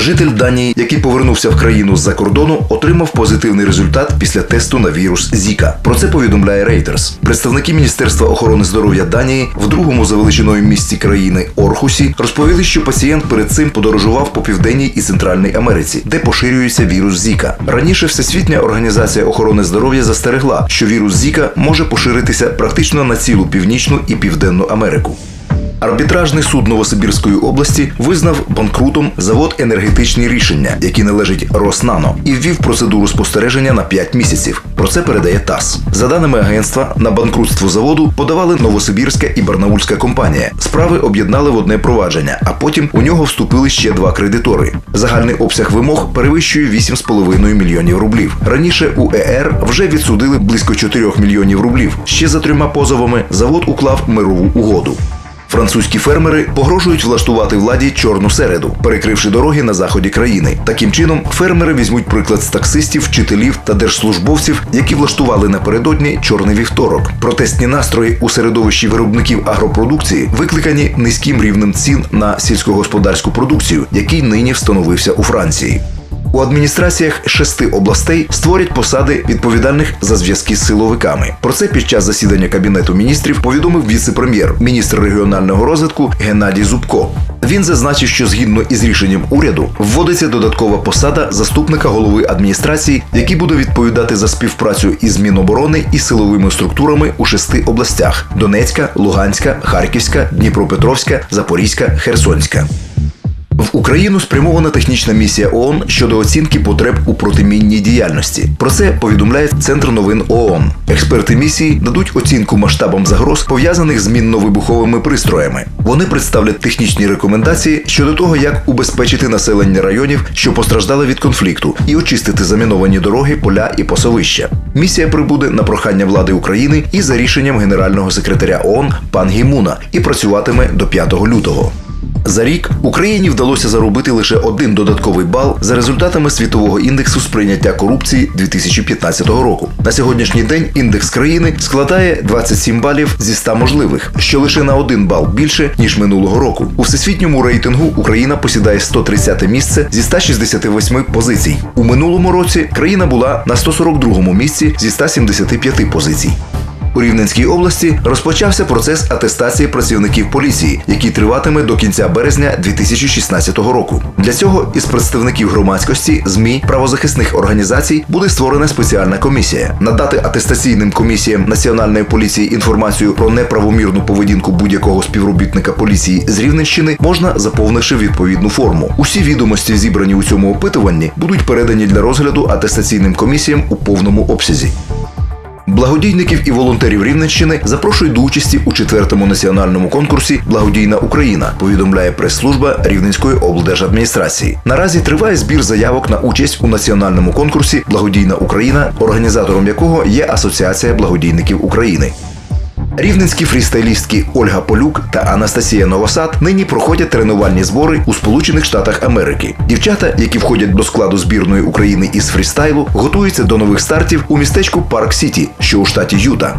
Житель Данії, який повернувся в країну з-за кордону, отримав позитивний результат після тесту на вірус Зіка. Про це повідомляє Reuters. Представники Міністерства охорони здоров'я Данії в другому за величиною місті країни Орхусі розповіли, що пацієнт перед цим подорожував по південній і центральній Америці, де поширюється вірус Зіка. Раніше Всесвітня організація охорони здоров'я застерегла, що вірус Зіка може поширитися практично на цілу північну і південну Америку. Арбітражний суд Новосибірської області визнав банкрутом завод енергетичні рішення, які належить Роснано, і ввів процедуру спостереження на 5 місяців. Про це передає ТАСС. За даними агентства, на банкрутство заводу подавали Новосибірська і Барнаульська компанія. Справи об'єднали в одне провадження, а потім у нього вступили ще два кредитори. Загальний обсяг вимог перевищує 8,5 мільйонів рублів. Раніше у ЕР вже відсудили близько 4 мільйонів рублів. Ще за трьома позовами завод уклав мирову угоду. Французькі фермери погрожують влаштувати владі чорну середу, перекривши дороги на заході країни. Таким чином, фермери візьмуть приклад з таксистів, вчителів та держслужбовців, які влаштували напередодні чорний вівторок. Протестні настрої у середовищі виробників агропродукції викликані низьким рівнем цін на сільськогосподарську продукцію, який нині встановився у Франції. У адміністраціях шести областей створять посади відповідальних за зв'язки з силовиками. Про це під час засідання кабінету міністрів повідомив віце-прем'єр, міністр регіонального розвитку Геннадій Зубко. Він зазначив, що згідно із рішенням уряду вводиться додаткова посада заступника голови адміністрації, який буде відповідати за співпрацю із Міноборони і силовими структурами у шести областях: Донецька, Луганська, Харківська, Дніпропетровська, Запорізька, Херсонська. В Україну спрямована технічна місія ООН щодо оцінки потреб у протимінній діяльності. Про це повідомляє Центр новин ООН. Експерти місії дадуть оцінку масштабам загроз, пов'язаних з мінно-вибуховими пристроями. Вони представлять технічні рекомендації щодо того, як убезпечити населення районів, що постраждали від конфлікту, і очистити заміновані дороги, поля і пасовища. Місія прибуде на прохання влади України і за рішенням генерального секретаря ООН пан Гімуна і працюватиме до 5 лютого. За рік Україні вдалося заробити лише один додатковий бал за результатами світового індексу сприйняття корупції 2015 року. На сьогоднішній день індекс країни складає 27 балів зі 100 можливих, що лише на один бал більше ніж минулого року. У всесвітньому рейтингу Україна посідає 130 місце зі 168 позицій. У минулому році країна була на 142 місці зі 175 позицій. У Рівненській області розпочався процес атестації працівників поліції, який триватиме до кінця березня 2016 року. Для цього із представників громадськості, змі, правозахисних організацій буде створена спеціальна комісія. Надати атестаційним комісіям національної поліції інформацію про неправомірну поведінку будь-якого співробітника поліції з Рівненщини можна заповнивши відповідну форму. Усі відомості, зібрані у цьому опитуванні, будуть передані для розгляду атестаційним комісіям у повному обсязі. Благодійників і волонтерів Рівненщини запрошують до участі у четвертому національному конкурсі Благодійна Україна. Повідомляє прес-служба Рівненської облдержадміністрації. Наразі триває збір заявок на участь у національному конкурсі Благодійна Україна, організатором якого є Асоціація благодійників України. Рівненські фрістайлістки Ольга Полюк та Анастасія Новосад нині проходять тренувальні збори у Сполучених Штатах Америки. Дівчата, які входять до складу збірної України із фрістайлу, готуються до нових стартів у містечку Парк Сіті, що у штаті Юта.